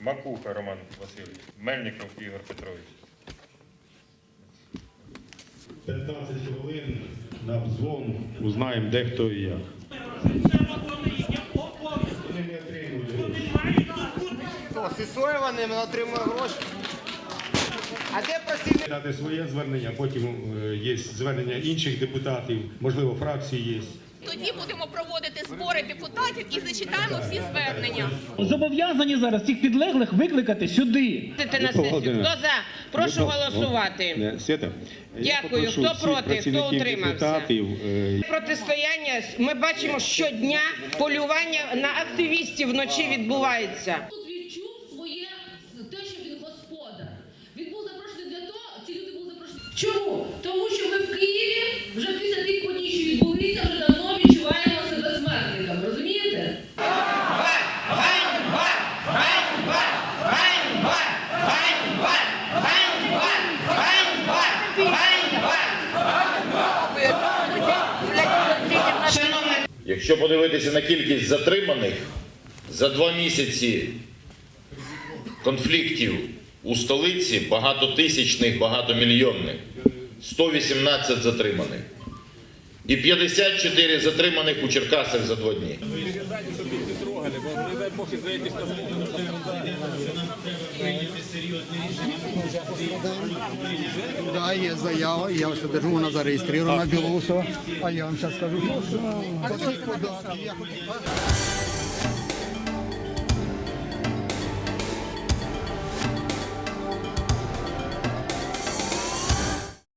Макуха Роман Васильович, Мельников Ігор Петрович. 15 хвилин на обзвон узнаємо, де хто і як. Вони не отримують Сисоєва не отримує гроші. А де працівник? Дати своє звернення, потім е, є звернення інших депутатів, можливо, фракції є. Тоді будемо проводити збори депутатів і зачитаємо всі звернення. Зобов'язані зараз цих підлеглих викликати сюди. На сесію. Хто за? Прошу голосувати. Свята, Дякую. Хто проти? Хто утримався? е, Протистояння ми бачимо щодня полювання на активістів вночі відбувається. Тут відчув своє те, Якщо подивитися на кількість затриманих за два місяці конфліктів у столиці багатотисячних, багатомільйонних, 118 затриманих. І 54 затриманих у Черкасах за два дні. Да, є заява, я все держу, вона зареєстрована Білоусова. А я вам зараз скажу, що